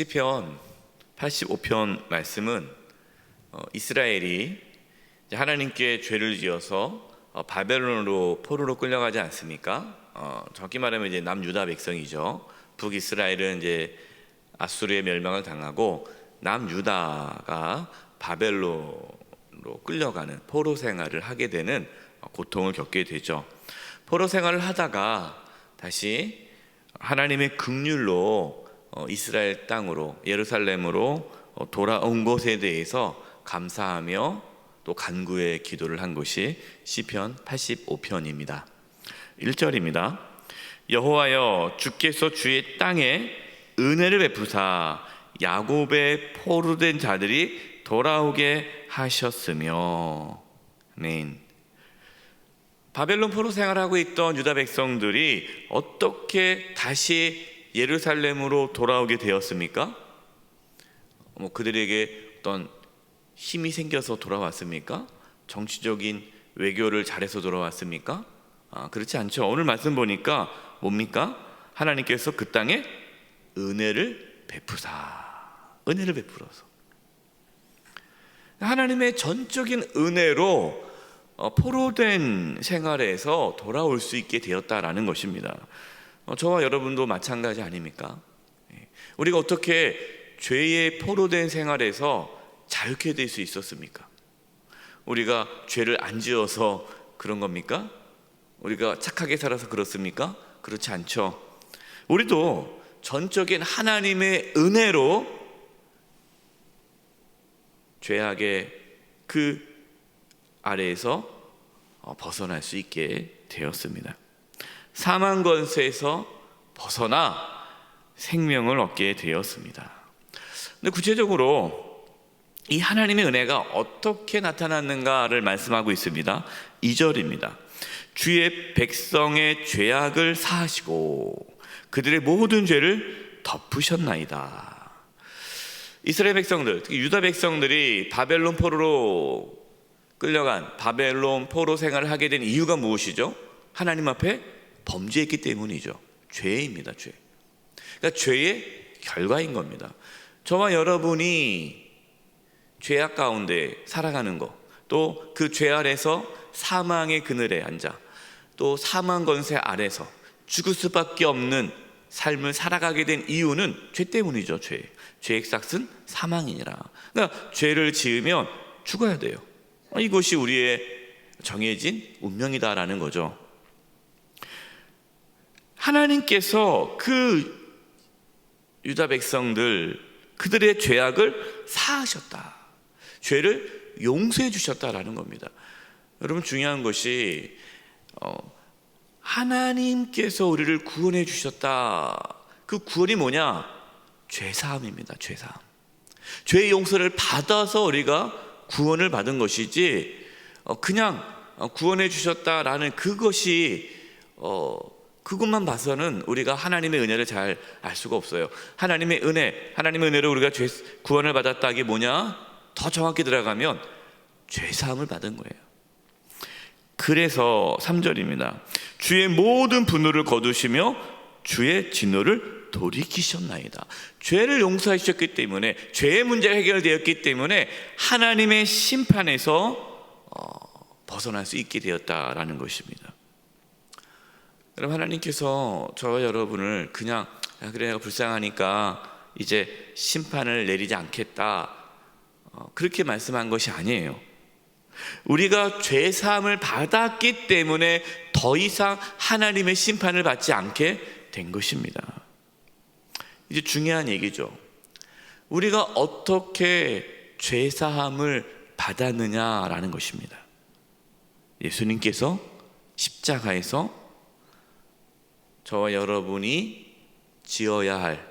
시편 85편 말씀은 어, 이스라엘이 하나님께 죄를 지어서 어, 바벨론으로 포로로 끌려가지 않습니까? 어, 정확히 말하면 이제 남유다 백성이죠. 북이스라엘은 이제 아수르의 멸망을 당하고 남유다가 바벨론으로 끌려가는 포로 생활을 하게 되는 어, 고통을 겪게 되죠. 포로 생활을 하다가 다시 하나님의 긍휼로 어, 이스라엘 땅으로 예루살렘으로 어, 돌아온 것에 대해서 감사하며 또 간구의 기도를 한 것이 시편 85편입니다. 1절입니다. 여호와여 주께서 주의 땅에 은혜를 베푸사 야곱의 포로된 자들이 돌아오게 하셨으며 아멘. 바벨론 포로 생활하고 있던 유다 백성들이 어떻게 다시 예루살렘으로 돌아오게 되었습니까? 뭐 그들에게 어떤 힘이 생겨서 돌아왔습니까? 정치적인 외교를 잘해서 돌아왔습니까? 아, 그렇지 않죠. 오늘 말씀 보니까 뭡니까? 하나님께서 그 땅에 은혜를 베푸사. 은혜를 베풀어서. 하나님의 전적인 은혜로 어, 포로된 생활에서 돌아올 수 있게 되었다라는 것입니다. 어, 저와 여러분도 마찬가지 아닙니까? 예. 우리가 어떻게 죄의 포로된 생활에서 자유케 될 수 있었습니까? 우리가 죄를 안 지어서 그런 겁니까? 우리가 착하게 살아서 그렇습니까? 그렇지 않죠. 우리도 전적인 하나님의 은혜로 죄악의 그 아래에서 어, 벗어날 수 있게 되었습니다. 사망 권세에서 벗어나 생명을 얻게 되었습니다. 근데 구체적으로 이 하나님의 은혜가 어떻게 나타났는가를 말씀하고 있습니다. 2절입니다. 주의 백성의 죄악을 사하시고 그들의 모든 죄를 덮으셨나이다. 이스라엘 백성들, 특히 유다 백성들이 바벨론 포로로 끌려간 바벨론 포로 생활을 하게 된 이유가 무엇이죠? 하나님 앞에 범죄했기 때문이죠. 죄입니다, 죄. 그러니까 죄의 결과인 겁니다. 저와 여러분이 죄악 가운데 살아가는 것, 또 그 죄 아래서 사망의 그늘에 앉아, 또 사망 권세 아래서 죽을 수밖에 없는 삶을 살아가게 된 이유는 죄 때문이죠, 죄. 죄의 싹은 사망이니라. 그러니까 죄를 지으면 죽어야 돼요. 이것이 우리의 정해진 운명이다라는 거죠. 하나님께서 그 유다 백성들 그들의 죄악을 사하셨다. 죄를 용서해 주셨다라는 겁니다. 여러분 중요한 것이 어, 하나님께서 우리를 구원해 주셨다. 그 구원이 뭐냐? 죄 사함입니다. 죄 사함. 죄의 용서를 받아서 우리가 구원을 받은 것이지 어, 그냥 구원해 주셨다라는 그것이 어, 그것만 봐서는 우리가 하나님의 은혜를 잘 알 수가 없어요. 하나님의 은혜, 하나님의 은혜로 우리가 죄 구원을 받았다기 뭐냐? 더 정확히 들어가면 죄 사함을 받은 거예요. 그래서 3절입니다. 주의 모든 분노를 거두시며 주의 진노를 돌이키셨나이다. 죄를 용서해 주셨기 때문에 죄의 문제가 해결되었기 때문에 하나님의 심판에서 어, 벗어날 수 있게 되었다라는 것입니다. 여러분 하나님께서 저와 여러분을 그냥 야, 그래 내가 불쌍하니까 이제 심판을 내리지 않겠다 어, 그렇게 말씀한 것이 아니에요. 우리가 죄 사함을 받았기 때문에 더 이상 하나님의 심판을 받지 않게 된 것입니다. 이제 중요한 얘기죠. 우리가 어떻게 죄 사함을 받았느냐라는 것입니다. 예수님께서 십자가에서 저와 여러분이 지어야 할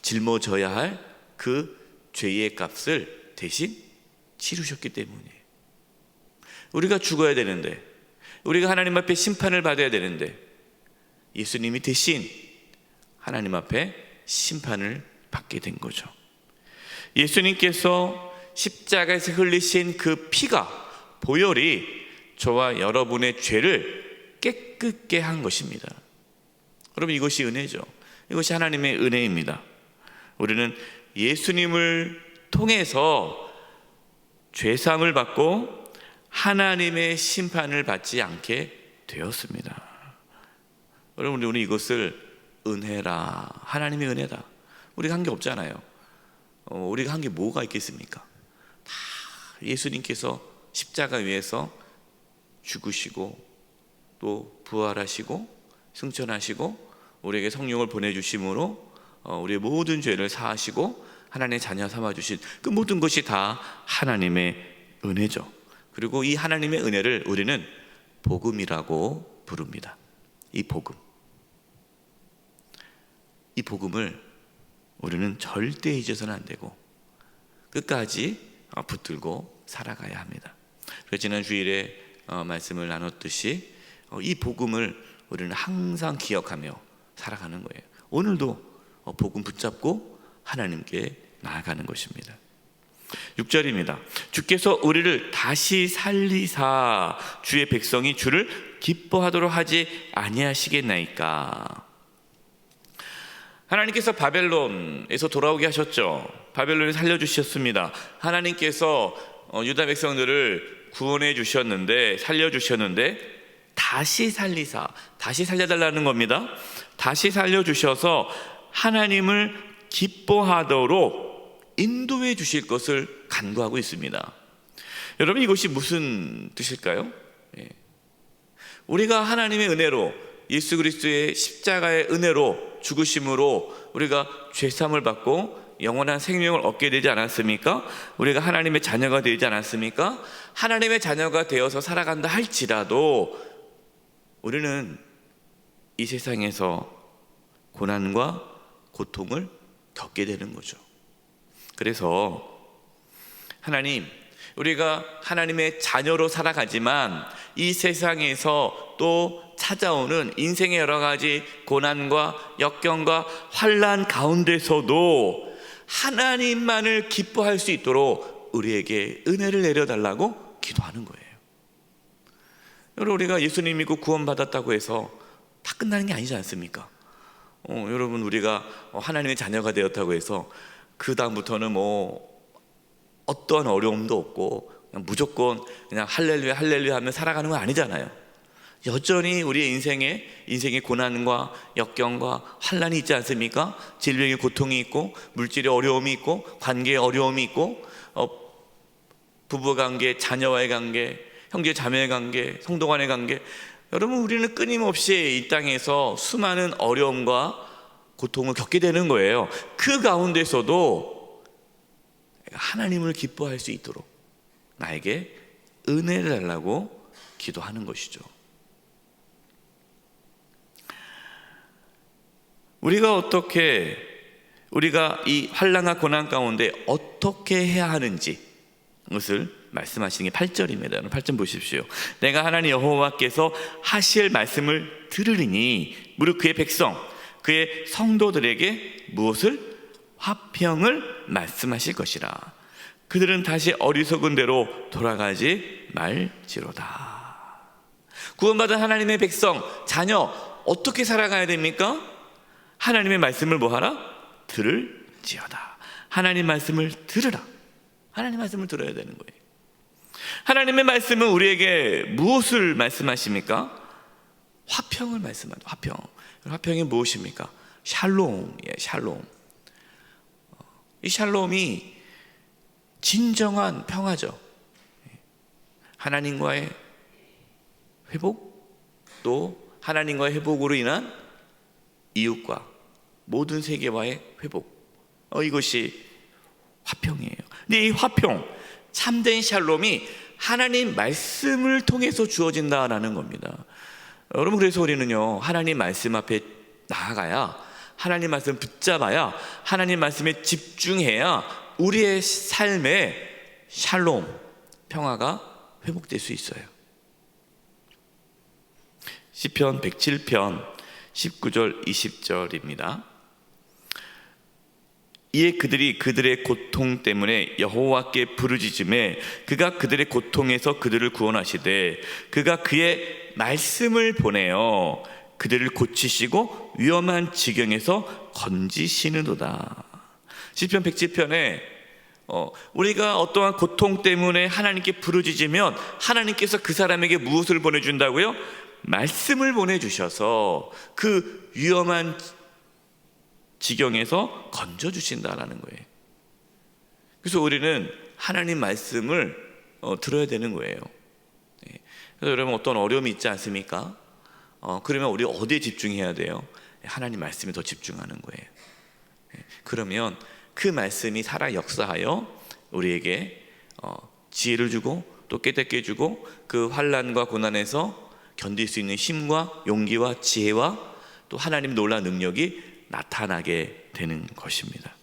짊어져야 할 그 죄의 값을 대신 치르셨기 때문이에요. 우리가 죽어야 되는데 우리가 하나님 앞에 심판을 받아야 되는데 예수님이 대신 하나님 앞에 심판을 받게 된 거죠. 예수님께서 십자가에서 흘리신 그 피가 보혈이 저와 여러분의 죄를 깨끗게 한 것입니다. 여러분 이것이 은혜죠. 이것이 하나님의 은혜입니다. 우리는 예수님을 통해서 죄상을 받고 하나님의 심판을 받지 않게 되었습니다. 여러분 우리 이것을 은혜라 하나님의 은혜다. 우리가 한 게 없잖아요. 어, 우리가 한 게 뭐가 있겠습니까? 다 예수님께서 십자가 위에서 죽으시고 또 부활하시고 승천하시고 우리에게 성령을 보내주심으로 어, 우리의 모든 죄를 사하시고 하나님의 자녀 삼아 주신 그 모든 것이 다 하나님의 은혜죠. 그리고 이 하나님의 은혜를 우리는 복음이라고 부릅니다. 이 복음. 이 복음을 우리는 절대 잊어서는 안 되고 끝까지 어, 붙들고 살아가야 합니다. 그래서 지난 주일에 어, 말씀을 나눴듯이 어, 이 복음을 우리는 항상 기억하며 살아가는 거예요. 오늘도 복음 붙잡고 하나님께 나아가는 것입니다. 6절입니다. 주께서 우리를 다시 살리사 주의 백성이 주를 기뻐하도록 하지 아니하시겠나이까. 하나님께서 바벨론에서 돌아오게 하셨죠. 바벨론에 살려 주셨습니다. 하나님께서 어, 유다 백성들을 구원해 주셨는데 살려 주셨는데 다시 살리사 다시 살려달라는 겁니다. 다시 살려 주셔서 하나님을 기뻐하도록 인도해 주실 것을 간구하고 있습니다. 여러분 이것이 무슨 뜻일까요? 예. 우리가 하나님의 은혜로 예수 그리스도의 십자가의 은혜로 죽으심으로 우리가 죄삼을 받고 영원한 생명을 얻게 되지 않았습니까? 우리가 하나님의 자녀가 되지 않았습니까? 하나님의 자녀가 되어서 살아간다 할지라도 우리는 이 세상에서 고난과 고통을 겪게 되는 거죠. 그래서 하나님, 우리가 하나님의 자녀로 살아가지만 이 세상에서 또 찾아오는 인생의 여러 가지 고난과 역경과 환란 가운데서도 하나님만을 기뻐할 수 있도록 우리에게 은혜를 내려달라고 기도하는 거예요. 여러분 우리가 예수님 믿고 구원받았다고 해서 다 끝나는 게 아니지 않습니까? 어, 여러분 우리가 하나님의 자녀가 되었다고 해서 그 다음부터는 뭐 어떠한 어려움도 없고 그냥 무조건 그냥 할렐루야 할렐루야 하며 살아가는 건 아니잖아요. 여전히 우리의 인생에 인생의 고난과 역경과 환란이 있지 않습니까? 질병의 고통이 있고 물질의 어려움이 있고 관계의 어려움이 있고 어, 부부 관계, 자녀와의 관계, 형제 자매의 관계, 성도 간의 관계. 여러분 우리는 끊임없이 이 땅에서 수많은 어려움과 고통을 겪게 되는 거예요. 그 가운데서도 하나님을 기뻐할 수 있도록 나에게 은혜를 달라고 기도하는 것이죠. 우리가 어떻게 우리가 이 환란과 고난 가운데 어떻게 해야 하는지 것을 말씀하시는 게 8절입니다. 8절 보십시오. 내가 하나님 여호와께서 하실 말씀을 들으리니 무릇 그의 백성 그의 성도들에게 무엇을 화평을 말씀하실 것이라. 그들은 다시 어리석은 대로 돌아가지 말지로다. 구원받은 하나님의 백성 자녀 어떻게 살아가야 됩니까? 하나님의 말씀을 뭐하라? 들을지어다. 하나님 말씀을 들으라. 하나님 말씀을 들어야 되는 거예요. 하나님의 말씀은 우리에게 무엇을 말씀하십니까? 화평을 말씀하죠. 화평. 화평이 무엇입니까? 샬롬이에요. 샬롬. 이 샬롬이 진정한 평화죠. 하나님과의 회복, 또 하나님과의 회복으로 인한 이웃과 모든 세계와의 회복. 어, 이것이 화평이에요. 근데 이 화평, 참된 샬롬이 하나님 말씀을 통해서 주어진다라는 겁니다. 여러분 그래서 우리는요 하나님 말씀 앞에 나아가야 하나님 말씀 붙잡아야 하나님 말씀에 집중해야 우리의 삶에 샬롬 평화가 회복될 수 있어요. 시편 107편 19절 20절입니다. 이에 그들이 그들의 고통 때문에 여호와께 부르짖음에 그가 그들의 고통에서 그들을 구원하시되 그가 그의 말씀을 보내어 그들을 고치시고 위험한 지경에서 건지시는도다. 시편 107편에 어, 우리가 어떠한 고통 때문에 하나님께 부르짖으면 하나님께서 그 사람에게 무엇을 보내준다고요? 말씀을 보내주셔서 그 위험한 지경에서 건져 주신다라는 거예요. 그래서 우리는 하나님 말씀을 어, 들어야 되는 거예요. 네. 그래서 여러분 어떤 어려움이 있지 않습니까? 어, 그러면 우리 어디에 집중해야 돼요? 하나님 말씀에 더 집중하는 거예요. 네. 그러면 그 말씀이 살아 역사하여 우리에게 어, 지혜를 주고 또 깨닫게 해주고 그 환란과 고난에서 견딜 수 있는 힘과 용기와 지혜와 또 하나님 놀라운 능력이 나타나게 되는 것입니다.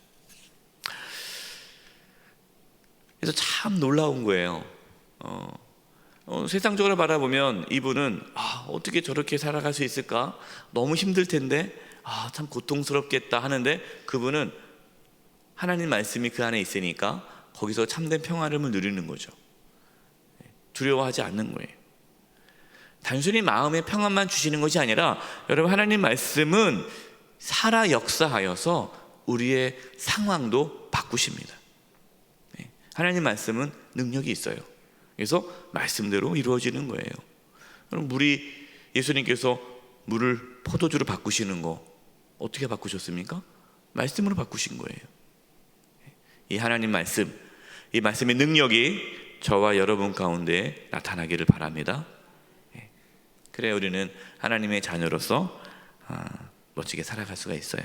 그래서 참 놀라운 거예요. 어, 어, 세상적으로 바라보면 이분은 아, 어떻게 저렇게 살아갈 수 있을까? 너무 힘들 텐데 아, 참 고통스럽겠다 하는데 그분은 하나님 말씀이 그 안에 있으니까 거기서 참된 평화를 누리는 거죠. 두려워하지 않는 거예요. 단순히 마음의 평안만 주시는 것이 아니라 여러분 하나님 말씀은 살아 역사하여서 우리의 상황도 바꾸십니다. 네. 하나님 말씀은 능력이 있어요. 그래서 말씀대로 이루어지는 거예요. 그럼 물이 예수님께서 물을 포도주로 바꾸시는 거 어떻게 바꾸셨습니까? 말씀으로 바꾸신 거예요. 이 하나님 말씀, 이 말씀의 능력이 저와 여러분 가운데 나타나기를 바랍니다. 예. 그래 우리는 하나님의 자녀로서 아, 멋지게 살아갈 수가 있어요.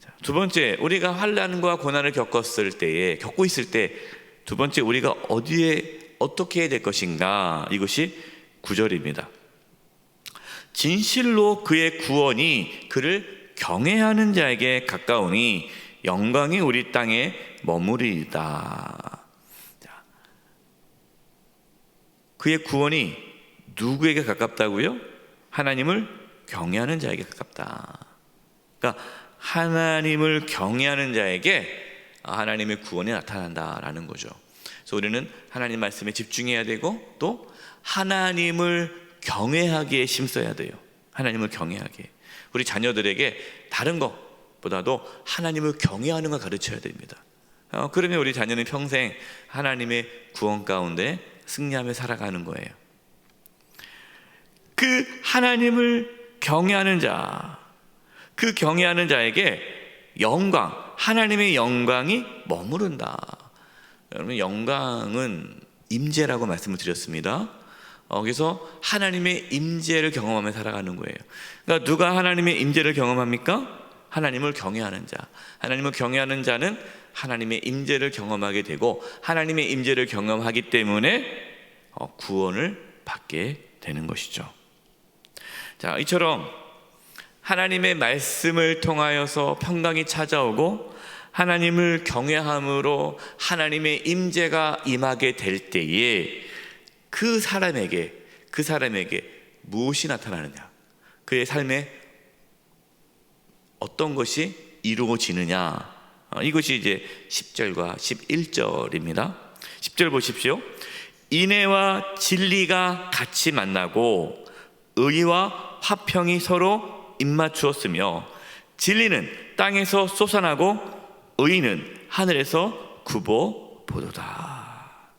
자, 두 번째, 우리가 환란과 고난을 겪었을 때에 겪고 있을 때 두 번째 우리가 어디에 어떻게 해야 될 것인가 이것이 구절입니다. 진실로 그의 구원이 그를 경외하는 자에게 가까우니 영광이 우리 땅에 머무리이다. 자, 그의 구원이 누구에게 가깝다고요? 하나님을 경외하는 자에게 가깝다. 그러니까 하나님을 경외하는 자에게 하나님의 구원이 나타난다라는 거죠. 그래서 우리는 하나님 말씀에 집중해야 되고 또 하나님을 경외하기에 힘써야 돼요. 하나님을 경외하게. 우리 자녀들에게 다른 것보다도 하나님을 경외하는 걸 가르쳐야 됩니다. 어, 그러면 우리 자녀는 평생 하나님의 구원 가운데 승리하며 살아가는 거예요. 그 하나님을 경외하는 자, 그 경외하는 자에게 영광, 하나님의 영광이 머무른다. 여러분 영광은 임재라고 말씀을 드렸습니다. 어, 그래서 하나님의 임재를 경험하며 살아가는 거예요. 그러니까 누가 하나님의 임재를 경험합니까? 하나님을 경외하는 자. 하나님을 경외하는 자는 하나님의 임재를 경험하게 되고 하나님의 임재를 경험하기 때문에 어, 구원을 받게 되는 것이죠. 자, 이처럼 하나님의 말씀을 통하여서 평강이 찾아오고 하나님을 경외함으로 하나님의 임재가 임하게 될 때에 그 사람에게 그 사람에게 무엇이 나타나느냐? 그의 삶에 어떤 것이 이루어지느냐? 어, 이것이 이제 10절과 11절입니다. 10절 보십시오. 인애와 진리가 같이 만나고 의와 화평이 서로 입맞추었으며 진리는 땅에서 솟아나고 의는 하늘에서 굽어 보도다.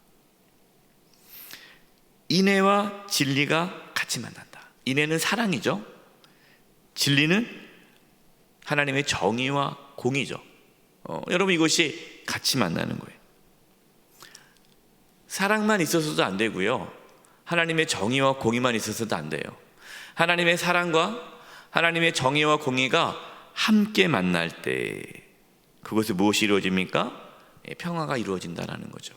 인애와 진리가 같이 만난다. 인애는 사랑이죠. 진리는 하나님의 정의와 공의죠. 어, 여러분 이것이 같이 만나는 거예요. 사랑만 있어서도 안 되고요. 하나님의 정의와 공의만 있어서도 안 돼요. 하나님의 사랑과 하나님의 정의와 공의가 함께 만날 때 그것이 무엇이 이루어집니까? 예, 평화가 이루어진다라는 거죠.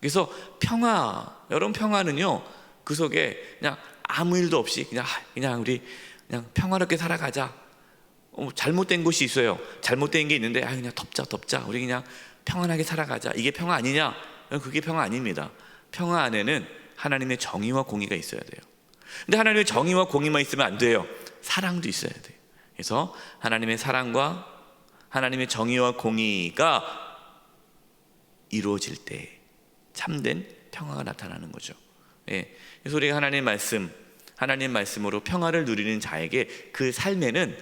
그래서 평화, 여러분 평화는요 그 속에 그냥 아무 일도 없이 그냥 그냥 우리 그냥 평화롭게 살아가자. 어, 잘못된 것이 있어요. 잘못된 게 있는데 아 그냥 덮자 덮자. 우리 그냥 평안하게 살아가자. 이게 평화 아니냐? 그게 평화 아닙니다. 평화 안에는 하나님의 정의와 공의가 있어야 돼요. 근데 하나님의 정의와 공의만 있으면 안 돼요. 사랑도 있어야 돼요. 그래서 하나님의 사랑과 하나님의 정의와 공의가 이루어질 때 참된 평화가 나타나는 거죠. 예. 그래서 우리가 하나님 말씀, 하나님 말씀으로 평화를 누리는 자에게 그 삶에는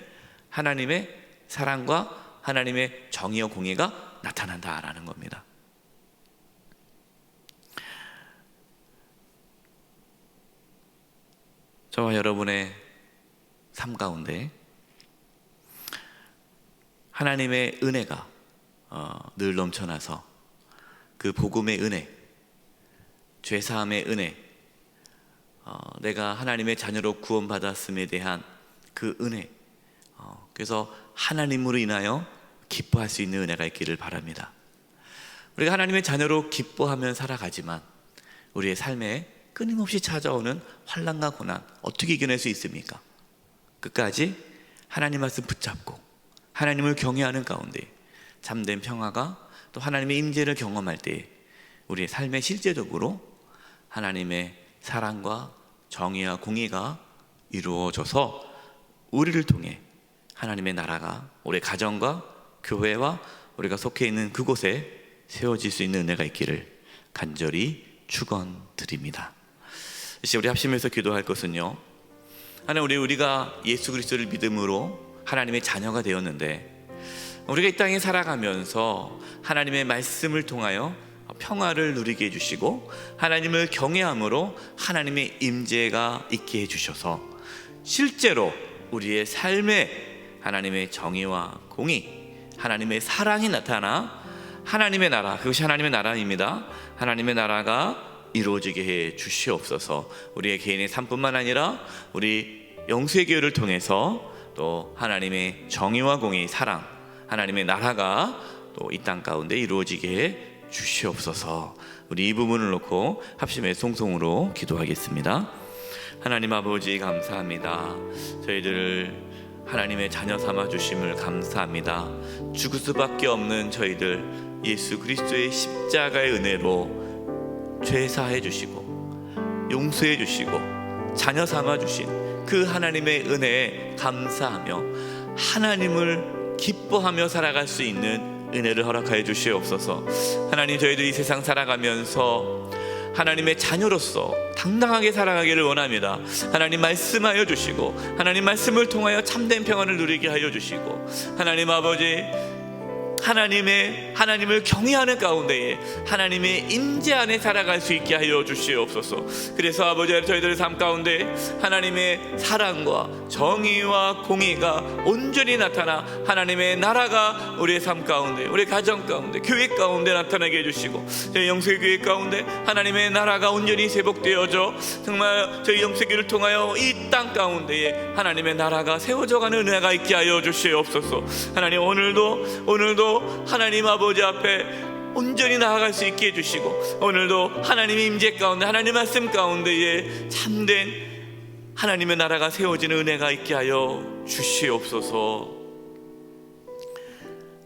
하나님의 사랑과 하나님의 정의와 공의가 나타난다라는 겁니다. 저와 여러분의 삶 가운데 하나님의 은혜가 어, 늘 넘쳐나서 그 복음의 은혜, 죄 사함의 은혜, 어, 내가 하나님의 자녀로 구원받았음에 대한 그 은혜, 어, 그래서 하나님으로 인하여 기뻐할 수 있는 은혜가 있기를 바랍니다. 우리가 하나님의 자녀로 기뻐하며 살아가지만 우리의 삶에 끊임없이 찾아오는 환란과 고난 어떻게 이겨낼 수 있습니까? 끝까지 하나님 말씀 붙잡고 하나님을 경외하는 가운데 참된 평화가 또 하나님의 임재를 경험할 때 우리의 삶에 실제적으로 하나님의 사랑과 정의와 공의가 이루어져서 우리를 통해 하나님의 나라가 우리 가정과 교회와 우리가 속해 있는 그곳에 세워질 수 있는 은혜가 있기를 간절히 축원드립니다. 이제 우리 합심해서 기도할 것은요. 하나님 우리 우리가 예수 그리스도를 믿음으로 하나님의 자녀가 되었는데 우리가 이 땅에 살아가면서 하나님의 말씀을 통하여 평화를 누리게 해주시고 하나님을 경외함으로 하나님의 임재가 있게 해주셔서 실제로 우리의 삶에 하나님의 정의와 공의, 하나님의 사랑이 나타나 하나님의 나라, 그것이 하나님의 나라입니다. 하나님의 나라가 이루어지게 해 주시옵소서. 우리의 개인의 삶뿐만 아니라 우리 영수의 교회를 통해서 또 하나님의 정의와 공의, 사랑, 하나님의 나라가 또 이 땅 가운데 이루어지게 해 주시옵소서. 우리 이 부분을 놓고 합심의 송송으로 기도하겠습니다. 하나님 아버지 감사합니다. 저희들을 하나님의 자녀 삼아 주심을 감사합니다. 죽을 수밖에 없는 저희들 예수 그리스도의 십자가의 은혜로 죄사해 주시고 용서해 주시고 자녀 삼아 주신 그 하나님의 은혜에 감사하며 하나님을 기뻐하며 살아갈 수 있는 은혜를 허락하여 주시옵소서. 하나님 저희들이 이 세상 살아가면서 하나님의 자녀로서 당당하게 살아가기를 원합니다. 하나님 말씀하여 주시고 하나님 말씀을 통하여 참된 평안을 누리게 하여 주시고 하나님 아버지 하나님의 하나님을 경외하는 가운데에 하나님의 임재 안에 살아갈 수 있게 하여 주시옵소서. 그래서 아버지 저희들의 삶 가운데 하나님의 사랑과 정의와 공의가 온전히 나타나 하나님의 나라가 우리의 삶 가운데, 우리 가정 가운데, 교회 가운데 나타나게 해주시고 저희 영세 교회 가운데 하나님의 나라가 온전히 세복되어져 정말 저희 영세 교를 통하여 이 땅 가운데에 하나님의 나라가 세워져가는 은혜가 있게 하여 주시옵소서. 하나님 오늘도 오늘도 하나님 아버지 앞에 온전히 나아갈 수 있게 해주시고 오늘도 하나님의 임재 가운데 하나님 말씀 가운데에 참된 하나님의 나라가 세워지는 은혜가 있게 하여 주시옵소서.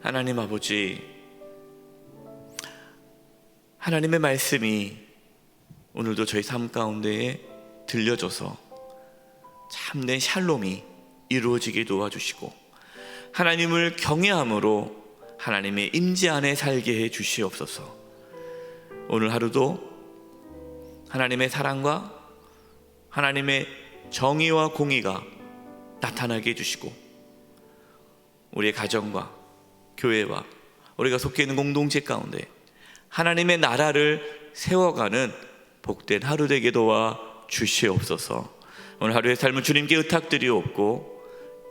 하나님 아버지 하나님의 말씀이 오늘도 저희 삶 가운데에 들려져서 참된 샬롬이 이루어지게 도와주시고 하나님을 경외함으로 하나님의 임재 안에 살게 해 주시옵소서. 오늘 하루도 하나님의 사랑과 하나님의 정의와 공의가 나타나게 해 주시고 우리의 가정과 교회와 우리가 속해 있는 공동체 가운데 하나님의 나라를 세워가는 복된 하루 되게 도와 주시옵소서. 오늘 하루의 삶을 주님께 의탁드리옵고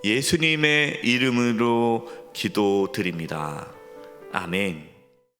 예수님의 이름으로 기도드립니다. 아멘.